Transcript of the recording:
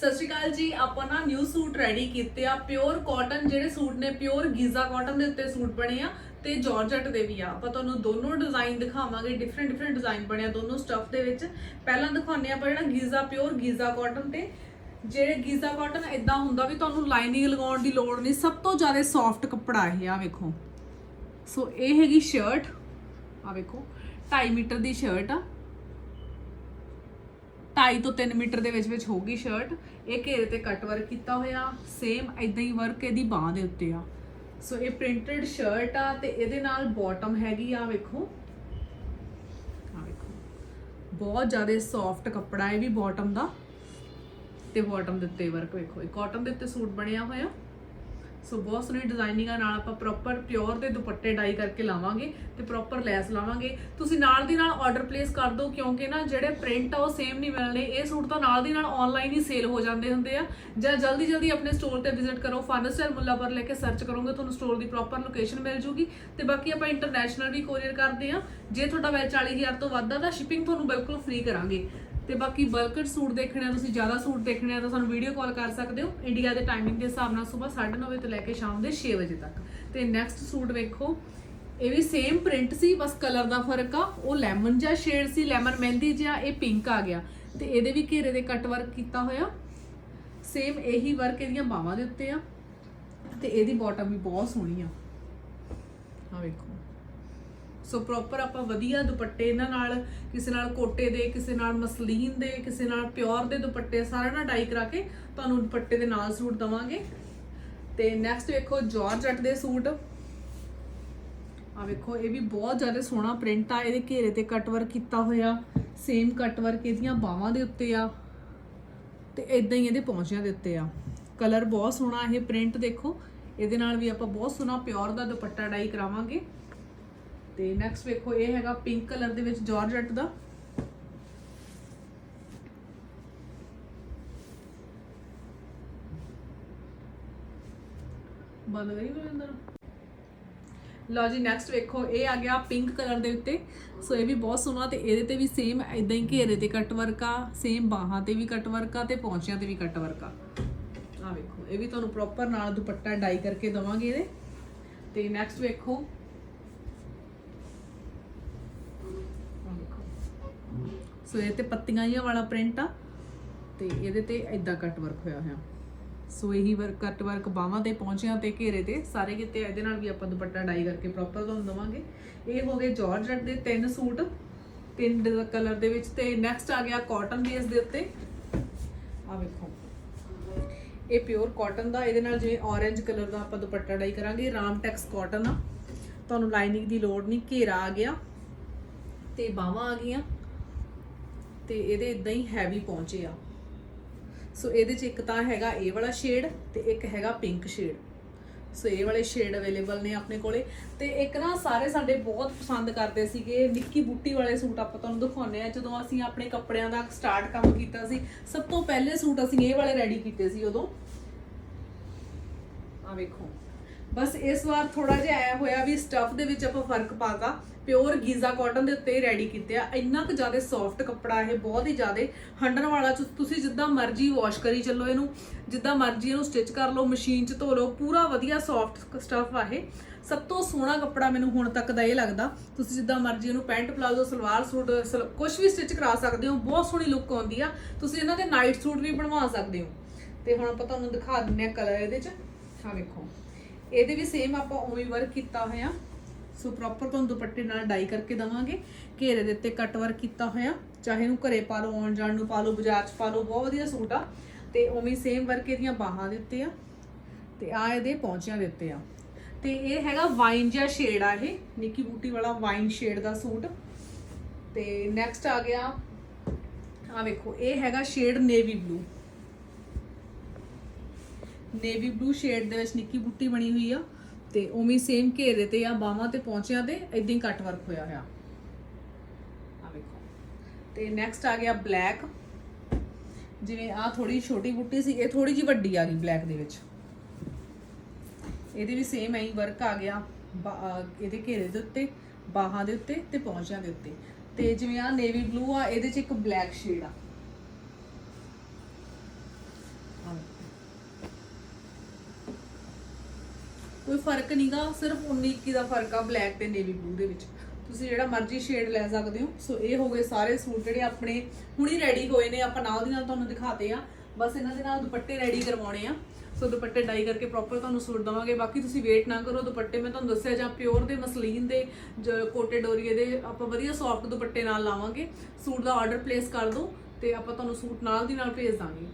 ਸਤਿ ਸ਼੍ਰੀ ਅਕਾਲ ਜੀ, ਆਪਾਂ ਨਾ ਨਿਊ ਸੂਟ ਰੈਡੀ ਕੀਤੇ ਆ। ਪਿਓਰ ਕਾਟਨ ਜਿਹੜੇ ਸੂਟ ਨੇ ਪਿਓਰ ਗੀਜ਼ਾ ਕਾਟਨ ਦੇ ਉੱਤੇ ਸੂਟ ਬਣੇ ਆ ਤੇ ਜਾਰਜਟ ਦੇ ਵੀ ਆ। ਆਪਾਂ ਤੁਹਾਨੂੰ ਦੋਨੋਂ ਡਿਜ਼ਾਈਨ ਦਿਖਾਵਾਂਗੇ ਡਿਫਰੈਂਟ ਡਿਫਰੈਂਟ ਡਿਜ਼ਾਈਨ ਆ ਦੋਨੋਂ ਸਟੱਫ ਦੇ ਵਿੱਚ। ਪਹਿਲਾਂ ਦਿਖਾਉਂਦੇ ਆਪਾਂ ਜਿਹੜਾ ਗੀਜ਼ਾ ਪਿਓਰ ਗੀਜ਼ਾ ਕਾਟਨ ਤੇ। ਜਿਹੜੇ ਗੀਜ਼ਾ ਕਾਟਨ ਇਦਾਂ ਹੁੰਦਾ ਵੀ ਤੁਹਾਨੂੰ ਲਾਈਨਿੰਗ ਲਗਾਉਣ ਦੀ ਲੋੜ ਨਹੀਂ, ਸਭ ਤੋਂ ਜ਼ਿਆਦਾ ਸੌਫਟ ਕੱਪੜਾ ਇਹ ਆ, ਵੇਖੋ। ਸੋ ਇਹ ਹੈਗੀ ਸ਼ਰਟ ਆ ਵੇਖੋ 2.5 ਮੀਟਰ ਦੀ ਸ਼ਰਟ ਆ। 2.5 ਤੋਂ 3 ਮੀਟਰ ਦੇ ਵਿੱਚ ਵਿੱਚ ਹੋਊਗੀ ਸ਼ਰਟ ਇਹ ਘੇਰੇ ਤੇ ਕੱਟ ਵਰਕ ਕੀਤਾ ਹੋਇਆ। ਸੇਮ ਇਦਾਂ ਹੀ ਵਰਕ ਇਹਦੀ ਬਾਹ ਦੇ ਉੱਤੇ ਆ। ਸੋ ਇਹ ਪ੍ਰਿੰਟਡ ਸ਼ਰਟ ਆ ਤੇ ਇਹਦੇ ਨਾਲ ਬਾਟਮ ਹੈਗੀ ਆ, ਵੇਖੋ। ਆ ਵੇਖੋ। ਬਹੁਤ ਜ਼ਿਆਦਾ ਸੌਫਟ ਕੱਪੜਾ ਹੈ ਵੀ ਬਾਟਮ ਦਾ। ਤੇ ਬਾਟਮ ਦੇ ਉੱਤੇ ਵਰਕ ਵੇਖੋ। ਇਹ ਕਾਟਨ ਦੇ ਉੱਤੇ ਸੂਟ ਬਣਿਆ ਹੋਇਆ। ਸੋ ਬਹੁਤ ਸੋਹਣੀ ਡਿਜ਼ਾਈਨਿੰਗਾਂ ਨਾਲ ਆਪਾਂ ਪ੍ਰੋਪਰ ਪਿਓਰ ਦੇ ਦੁਪੱਟੇ ਡਾਈ ਕਰਕੇ ਲਾਵਾਂਗੇ ਤੇ ਪ੍ਰੋਪਰ ਲੈਸ ਲਾਵਾਂਗੇ। ਤੁਸੀਂ ਨਾਲ ਦੀ ਨਾਲ ਆਰਡਰ ਪਲੇਸ ਕਰ ਦਿਓ ਕਿਉਂਕਿ ਨਾ ਜਿਹੜੇ ਪ੍ਰਿੰਟ ਆ ਉਹ ਸੇਮ ਨਹੀਂ ਮਿਲਣੇ। ਇਹ ਸੂਟ ਤਾਂ ਨਾਲ ਦੀ ਨਾਲ ਆਨਲਾਈਨ ਹੀ ਸੇਲ ਹੋ ਜਾਂਦੇ ਹੁੰਦੇ ਆ। ਜਾਂ ਜਲਦੀ ਜਲਦੀ ਆਪਣੇ ਸਟੋਰ ਤੇ ਵਿਜ਼ਿਟ ਕਰੋ। ਫਨ ਸਟਾਈਲ ਮੁੱਲਾਪੁਰ ਲੈ ਕੇ ਸਰਚ ਕਰੋਗੇ, ਤੁਹਾਨੂੰ ਸਟੋਰ ਦੀ ਪ੍ਰੋਪਰ ਲੋਕੇਸ਼ਨ ਮਿਲ ਜੂਗੀ। ਤੇ ਬਾਕੀ ਆਪਾਂ ਇੰਟਰਨੈਸ਼ਨਲ ਵੀ ਕੋਰੀਅਰ ਕਰਦੇ ਆ। ਜੇ ਤੁਹਾਡਾ ਵੈਲ 40000 ਤੋਂ ਵੱਧ ਆ ਤਾਂ ਸ਼ਿਪਿੰਗ ਤੁਹਾਨੂੰ ਬਿਲਕੁਲ ਫ੍ਰੀ ਕਰਾਂਗੇ। ਤੇ ਬਾਕੀ ਬਲਕਰ ਸੂਟ ਦੇਖਣੇ ਆ, ਤੁਸੀਂ ਜ਼ਿਆਦਾ ਸੂਟ ਦੇਖਣੇ ਆ ਤਾਂ ਸਾਨੂੰ ਵੀਡੀਓ ਕਾਲ ਕਰ ਸਕਦੇ ਹੋ। ਇੰਡੀਆ ਦੇ ਟਾਈਮਿੰਗ ਦੇ ਹਿਸਾਬ ਨਾਲ ਸਵੇਰ 9:30 ਤੋਂ ਲੈ ਕੇ ਸ਼ਾਮ ਦੇ 6 ਵਜੇ ਤੱਕ। ਤੇ ਨੈਕਸਟ ਸੂਟ ਵੇਖੋ, ਇਹ ਵੀ ਸੇਮ ਪ੍ਰਿੰਟ ਸੀ, ਬਸ ਕਲਰ ਦਾ ਫ਼ਰਕ ਆ। ਉਹ ਲੈਮਨ ਜਿਹਾ ਸ਼ੇਡ ਸੀ ਲੈਮਨ ਮਹਿੰਦੀ ਜਿਹਾ, ਇਹ ਪਿੰਕ ਆ ਗਿਆ। ਤੇ ਇਹਦੇ ਵੀ ਘੇਰੇ ਦੇ ਕੱਟ ਵਰਕ ਕੀਤਾ ਹੋਇਆ। ਸੇਮ ਇਹੀ ਵਰਕ ਇਹਦੀਆਂ ਬਾਹਾਂ ਦੇ ਉੱਤੇ ਆ। ਤੇ ਇਹਦੀ ਬਾਟਮ ਵੀ ਬਹੁਤ ਸੋਹਣੀ ਆ। ਆ ਵੇਖੋ। ਸੋ ਪ੍ਰੋਪਰ ਆਪਾਂ ਵਧੀਆ ਦੁਪੱਟੇ ਇਹਨਾਂ ਨਾਲ, ਕਿਸੇ ਨਾਲ ਕੋਟੇ ਦੇ, ਕਿਸੇ ਨਾਲ ਮਸਲੀਨ ਦੇ, ਕਿਸੇ ਨਾਲ ਪਿਓਰ ਦੇ ਦੁਪੱਟੇ ਸਾਰਾ ਨਾਲ ਡਾਈ ਕਰਾ ਕੇ ਤੁਹਾਨੂੰ ਦੁਪੱਟੇ ਦੇ ਨਾਲ ਸੂਟ ਦਵਾਂਗੇ। ਤੇ ਨੈਕਸਟ ਵੇਖੋ ਜਾਰਜਟ ਦੇ ਸੂਟ। ਆ ਵੇਖੋ, ਇਹ ਵੀ ਬਹੁਤ ਜ਼ਿਆਦਾ ਸੋਹਣਾ ਪ੍ਰਿੰਟ ਆ, ਇਹਦੇ ਘੇਰੇ ਤੇ ਕੱਟ ਵਰਕ ਕੀਤਾ ਹੋਇਆ ਸੇਮ ਕਟ ਵਰਕ ਇਹਦੀਆਂ ਬਾਹਾਂ ਦੇ ਉੱਤੇ ਆ, ਤੇ ਇਦਾਂ ਹੀ ਇਹਦੇ ਪੌਂਚਿਆਂ ਦੇ ਉੱਤੇ ਆ। ਕਲਰ ਬਹੁਤ ਸੋਹਣਾ ਇਹ ਪ੍ਰਿੰਟ ਦੇਖੋ, ਇਹਦੇ ਨਾਲ ਵੀ ਆਪਾਂ ਬਹੁਤ ਸੋਹਣਾ ਪਿਓਰ ਦਾ ਦੁਪੱਟਾ ਡਾਈ ਕਰਾਵਾਂਗੇ। ਤੇ ਨੈਕਸਟ ਵੇਖੋ, ਇਹ ਹੈਗਾ ਪਿੰਕ ਕਲਰ ਦੇ ਵਿੱਚ ਜਾਰਜਟ ਦਾ। ਬੰਦ ਕਰੀ ਬਲਿੰਦਰ ਲਓ ਜੀ ਨੈਕਸਟ ਵੇਖੋ, ਇਹ ਆ ਗਿਆ ਪਿੰਕ ਕਲਰ ਦੇ ਉੱਤੇ। ਸੋ ਇਹ ਵੀ ਬਹੁਤ ਸੋਹਣਾ ਤੇ ਇਹਦੇ ਤੇ ਵੀ ਸੇਮ ਇਦਾਂ ਹੀ ਘੇਰੇ ਤੇ ਕੱਟ ਵਰਕ ਆ ਸੇਮ ਬਾਹਾਂ ਤੇ ਵੀ ਕੱਟ ਵਰਕ ਆ ਤੇ ਪੌਂਚਿਆਂ ਤੇ ਵੀ ਕੱਟ ਵਰਕ ਆ। ਆ ਵੇਖੋ, ਇਹ ਵੀ ਤੁਹਾਨੂੰ ਪ੍ਰੋਪਰ ਨਾਲ ਦੁਪੱਟਾ ਡਾਈ ਕਰਕੇ ਦਵਾਂਗੇ ਇਹਦੇ। ਤੇ ਨੈਕਸਟ ਵੇਖੋ ਆਹ ਵੇਖੋ। ਸੋ ਇਹ ਤੇ ਪੱਤੀਆਂ ਜਿਹਾ ਵਾਲਾ ਪ੍ਰਿੰਟ ਆ, ਤੇ ਇਹਦੇ ਤੇ ਇਦਾਂ ਕੱਟ ਵਰਕ ਹੋਇਆ ਹੋਇਆ। ਸੋ ਇਹੀ ਵਰਕ ਕੱਟ ਵਰਕ ਬਾਹਾਂ ਤੇ ਪਹੁੰਚਿਆ ਤੇ ਘੇਰੇ ਤੇ, ਸਾਰੇ ਕਿਤੇ ਇਹਦੇ ਨਾਲ ਵੀ ਆਪਾਂ ਦੁਪੱਟਾ ਡਾਈ ਕਰਕੇ ਪ੍ਰੋਪਰ ਤੁਹਾਨੂੰ ਦਵਾਂਗੇ। ਇਹ ਹੋ ਗਏ ਜਾਰਜਟ ਦੇ ਤਿੰਨ ਸੂਟ ਤਿੰਨ ਕਲਰ ਦੇ ਵਿੱਚ, ਤੇ ਨੈਕਸਟ ਆ ਗਿਆ ਕਾਟਨ ਬੇਸ ਦੇ ਉੱਤੇ। ਆ ਵੇਖੋ। ਇਹ ਪਿਓਰ ਕਾਟਨ ਦਾ, ਇਹਦੇ ਨਾਲ ਜਿਵੇਂ orange ਕਲਰ ਦਾ ਆਪਾਂ ਦੁਪੱਟਾ ਡਾਈ ਕਰਾਂਗੇ ਰਾਮਟੈਕਸ ਕਾਟਨ ਆ। ਤੁਹਾਨੂੰ ਲਾਈਨਿੰਗ ਦੀ ਲੋੜ ਨਹੀਂ, ਘੇਰਾ ਆ ਗਿਆ, ਤੇ ਬਾਹਾਂ ਆ ਗਈਆਂ। ਤੇ ਇਹਦੇ ਇਦਾਂ ਹੀ ਹੈਵੀ ਪਹੁੰਚੇ ਆ। ਸੋ ਇਹਦੇ ਚ ਇੱਕ ਤਾਂ ਹੈਗਾ ਇਹ ਵਾਲਾ ਸ਼ੇਡ ਤੇ ਇੱਕ ਹੈਗਾ ਪਿੰਕ ਸ਼ੇਡ ਸੋ ਇਹ ਵਾਲੇ ਸ਼ੇਡ ਅਵੇਲੇਬਲ ਨੇ ਆਪਣੇ ਕੋਲੇ। ਤੇ ਇੱਕ ਨਾ ਸਾਰੇ ਸਾਡੇ ਬਹੁਤ ਪਸੰਦ ਕਰਦੇ ਸੀਗੇ ਨਿੱਕੀ ਬੂਟੀ ਵਾਲੇ ਸੂਟ ਆਪਾਂ ਤੁਹਾਨੂੰ ਦਿਖਾਉਂਦੇ ਆ ਜਦੋਂ ਅਸੀਂ ਆਪਣੇ ਕੱਪੜਿਆਂ ਦਾ ਸਟਾਰਟ ਕੰਮ ਕੀਤਾ ਸੀ, ਸਭ ਤੋਂ ਪਹਿਲੇ ਸੂਟ ਅਸੀਂ ਇਹ ਵਾਲੇ ਰੈਡੀ ਕੀਤੇ ਸੀ ਉਦੋਂ। ਆ ਵੇਖੋ। ਬਸ ਇਸ ਵਾਰ ਥੋੜਾ ਜਿਹਾ ਆਇਆ ਹੋਇਆ ਵੀ ਸਟਫ ਦੇ ਵਿੱਚ ਆਪਾਂ ਫ਼ਰਕ ਪਾਗਾ ਪਿਓਰ ਗੀਜ਼ਾ ਕਾਟਨ ਦੇ ਉੱਤੇ ਰੈਡੀ ਕੀਤੇ ਆ। ਇੰਨਾ ਕੁ ਜ਼ਿਆਦਾ ਸੌਫਟ ਕੱਪੜਾ ਇਹ, ਬਹੁਤ ਹੀ ਜ਼ਿਆਦਾ। ਹੰਡਣ ਵਾਲਾ ਤੁਸੀਂ ਜਿੱਦਾਂ ਮਰਜ਼ੀ ਵਾਸ਼ ਕਰੀ ਚੱਲੋ ਇਹਨੂੰ, ਜਿੱਦਾਂ ਮਰਜ਼ੀ ਇਹਨੂੰ ਸਟਿਚ ਕਰ ਲਓ ਮਸ਼ੀਨ 'ਚ ਧੋ ਲਓ, ਪੂਰਾ ਵਧੀਆ ਸੌਫਟ ਸਟਫ ਆ ਇਹ। ਸਭ ਤੋਂ ਸੋਹਣਾ ਕੱਪੜਾ ਮੈਨੂੰ ਹੁਣ ਤੱਕ ਦਾ ਇਹ ਲੱਗਦਾ। ਤੁਸੀਂ ਜਿੱਦਾਂ ਮਰਜ਼ੀ ਇਹਨੂੰ ਪੈਂਟ ਪਲਾਜ਼ੋ, ਸਲਵਾਰ ਸੂਟ ਕੁਝ ਵੀ ਸਟਿਚ ਕਰਾ ਸਕਦੇ ਹੋ, ਬਹੁਤ ਸੋਹਣੀ ਲੁੱਕ ਆਉਂਦੀ ਆ। ਤੁਸੀਂ ਇਹਨਾਂ ਦੇ ਨਾਈਟ ਸੂਟ ਵੀ ਬਣਵਾ ਸਕਦੇ ਹੋ। ਤੇ ਹੁਣ ਆਪਾਂ ਤੁਹਾਨੂੰ ਦਿਖਾ ਦਿੰਨੇ ਆ ਕਲਰ ਇਹਦੇ 'ਚ। ਆ ਵੇਖੋ। ਇਹਦੇ ਵੀ ਸੇਮ ਆਪਾਂ ਉਵੇਂ ਵਰਕ ਕੀਤਾ ਹੋਇਆ। ਸੋ ਪ੍ਰੋਪਰ ਤੁਹਾਨੂੰ ਦੁਪੱਟੇ ਨਾਲ ਡਾਈ ਕਰਕੇ ਦਵਾਂਗੇ। ਘੇਰੇ ਦੇ ਉੱਤੇ ਕੱਟ ਵਰਕ ਕੀਤਾ ਹੋਇਆ। ਚਾਹੇ ਇਹਨੂੰ ਘਰੇ ਪਾ ਲਓ, ਆਉਣ ਜਾਣ ਨੂੰ ਪਾ ਲਓ, ਬਾਜ਼ਾਰ 'ਚ ਪਾ ਲਓ, ਬਹੁਤ ਵਧੀਆ ਸੂਟ ਆ। ਤੇ ਉਵੇਂ ਸੇਮ ਵਰਕ ਇਹਦੀਆਂ ਬਾਹਾਂ ਦੇ ਉੱਤੇ ਆ। ਤੇ ਆ ਇਹਦੇ ਪੌਂਚਿਆਂ ਦੇ ਉੱਤੇ ਆ। ਤੇ ਇਹ ਹੈਗਾ ਵਾਈਨ ਜਿਹਾ ਸ਼ੇਡ ਆ ਇਹ। ਨਿੱਕੀ ਬੂਟੀ ਵਾਲਾ ਵਾਈਨ ਸ਼ੇਡ ਦਾ ਸੂਟ। ਤੇ ਨੈਕਸਟ ਆ ਗਿਆ। ਆ ਵੇਖੋ, ਇਹ ਹੈਗਾ shade navy blue navy blue shade ਦੇ ਵਿੱਚ ਨਿੱਕੀ ਬੁੱਟੀ ਬਣੀ ਹੋਈ ਆ ਤੇ ਉਵੇਂ ਸੇਮ ਘੇਰੇ ਤੇ ਆ, ਬਾਹਾਂ ਤੇ ਪੌਂਚਿਆਂ ਤੇ ਇਦਾਂ ਹੀ ਕੱਟ ਵਰਕ ਹੋਇਆ ਹੋਇਆ। ਆ ਵੇਖੋ। ਤੇ ਨੈਕਸਟ ਆ ਗਿਆ ਬਲੈਕ ਜਿਵੇਂ ਆ ਥੋੜੀ ਛੋਟੀ ਬੁੱਟੀ ਸੀ, ਇਹ ਥੋੜੀ ਜੀ ਵੱਡੀ ਆ ਗਈ ਬਲੈਕ ਦੇ ਵਿੱਚ। ਇਹਦੇ ਵੀ ਸੇਮ ਐਂ ਵਰਕ ਆ ਗਿਆ ਇਹਦੇ ਘੇਰੇ ਦੇ ਉੱਤੇ, ਬਾਹਾਂ ਦੇ ਉੱਤੇ ਤੇ ਪਹੁੰਚਿਆਂ ਦੇ ਉੱਤੇ। ਤੇ ਜਿਵੇਂ ਆ ਨੇਵੀ ਬਲੂ ਆ, ਇਹਦੇ ਚ ਇੱਕ ਬਲੈਕ ਸ਼ੇਡ ਆ ਆਹ ਵੇਖੋ। ਕੋਈ ਫ਼ਰਕ ਨਹੀਂਗਾ ਸਿਰਫ 19 21 ਦਾ ਫ਼ਰਕ ਆ ਬਲੈਕ ਤੇ ਨੇਵੀ ਬਲੂ ਦੇ ਵਿੱਚ। ਤੁਸੀਂ ਜਿਹੜਾ ਮਰਜ਼ੀ ਸ਼ੇਡ ਲੈ ਸਕਦੇ ਹੋ। ਸੋ ਇਹ ਹੋ ਗਏ ਸਾਰੇ ਸੂਟ ਜਿਹੜੇ ਆਪਣੇ ਹੁਣੀ ਰੈਡੀ ਹੋਏ ਨੇ, ਆਪਾਂ ਨਾਲ ਦੀ ਨਾਲ ਤੁਹਾਨੂੰ ਦਿਖਾਤੇ ਆ। ਬਸ ਇਹਨਾਂ ਦੇ ਨਾਲ ਦੁਪੱਟੇ ਰੈਡੀ ਕਰਵਾਉਣੇ ਆ। ਸੋ ਦੁਪੱਟੇ ਡਾਈ ਕਰਕੇ ਪ੍ਰੋਪਰ ਤੁਹਾਨੂੰ ਸੂਟ ਦਵਾਂਗੇ। ਬਾਕੀ ਤੁਸੀਂ ਵੇਟ ਨਾ ਕਰੋ, ਦੁਪੱਟੇ ਮੈਂ ਤੁਹਾਨੂੰ ਦੱਸਿਆ ਜਾਂ ਪਿਓਰ ਦੇ, ਮਸਲੀਨ ਦੇ ਕੋਟੇ ਡੋਰੀਏ ਦੇ, ਆਪਾਂ ਵਧੀਆ ਸੌਫਟ ਦੁਪੱਟੇ ਨਾਲ ਲਾਵਾਂਗੇ। ਸੂਟ ਦਾ ਆਰਡਰ ਪਲੇਸ ਕਰ ਦਿਓ ਤੇ ਆਪਾਂ ਤੁਹਾਨੂੰ ਸੂਟ ਨਾਲ ਦੀ ਨਾਲ ਭੇਜ ਦਾਂਗੇ।